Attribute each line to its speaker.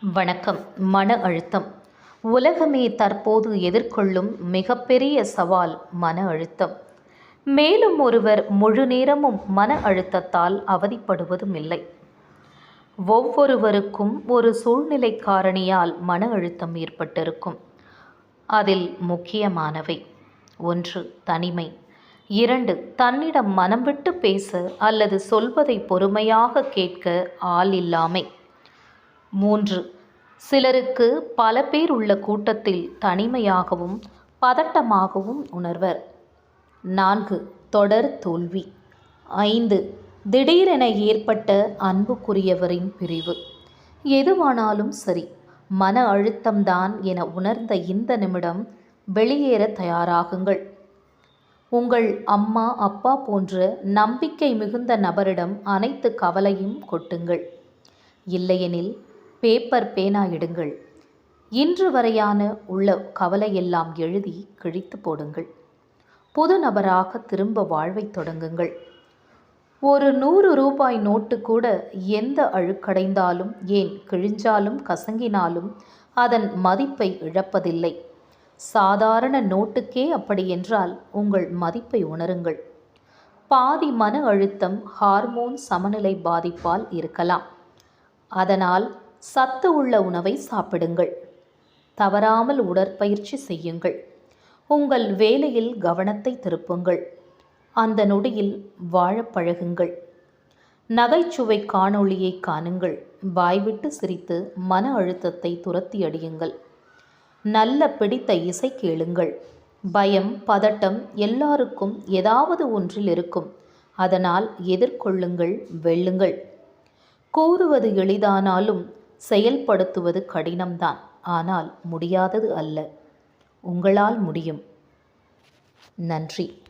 Speaker 1: வணக்கம். மன அழுத்தம். உலகமே தற்போது எதிர்கொள்ளும் மிகப்பெரிய சவால் மன அழுத்தம். மேலும் ஒருவர் முழு நேரமும் மன அழுத்தத்தால் அவதிப்படுவதும் இல்லை. ஒவ்வொருவருக்கும் ஒரு சூழ்நிலை காரணியால் மன அழுத்தம் ஏற்பட்டிருக்கும். அதில் முக்கியமானவை. ஒன்று தனிமை. இரண்டு தன்னிடம் மனம் விட்டு பேச அல்லது சொல்வதை பொறுமையாக கேட்க ஆள் இல்லாமை. மூன்று சிலருக்கு பல பேர் உள்ள கூட்டத்தில் தனிமையாகவும் பதட்டமாகவும் உணர்வர். நான்கு தொடர் தோல்வி. ஐந்து திடீரென ஏற்பட்ட அன்புக்குரியவரின் பிரிவு. எதுவானாலும் சரி மன அழுத்தம்தான் என உணர்ந்த இந்த நிமிடம் வெளியேற தயாராகுங்கள். உங்கள் அம்மா அப்பா போன்ற நம்பிக்கை மிகுந்த நபரிடம் அனைத்து கவலையும் கொட்டுங்கள். இல்லையெனில் பேப்பர் பேனா எடுங்கள் இன்று வரையான உள்ள கவலையெல்லாம் எழுதி கிழித்து போடுங்கள். புது நபராக திரும்ப வாழ்வைத் தொடங்குங்கள். ஒரு நூறு ரூபாய் நோட்டு கூட எந்த அழுக்கடைந்தாலும் ஏன் கிழிஞ்சாலும் கசங்கினாலும் அதன் மதிப்பை இழப்பதில்லை. சாதாரண நோட்டுக்கே அப்படி என்றால் உங்கள் மதிப்பை உணருங்கள். பாதி மன அழுத்தம் ஹார்மோன் சமநிலை பாதிப்பால் இருக்கலாம். அதனால் சத்து உள்ள உணவை சாப்பிடுங்கள். தவறாமல் உடற்பயிற்சி செய்யுங்கள். உங்கள் வேலையில் கவனத்தை திருப்புங்கள். அந்த நொடியில் வாழப் பழகுங்கள். நகைச்சுவை காணொளியை காணுங்கள். வாய்விட்டு சிரித்து மன அழுத்தத்தை துரத்தி அடியுங்கள். நல்ல பிடித்த இசை கேளுங்கள். பயம் பதட்டம் எல்லாருக்கும் ஏதாவது ஒன்றில் இருக்கும். அதனால் எதிர்கொள்ளுங்கள் வெல்லுங்கள். கூறுவது எளிதானாலும் செயல்படுத்துவது கடினம்தான். ஆனால் முடியாதது அல்ல. உங்களால் முடியும். நன்றி.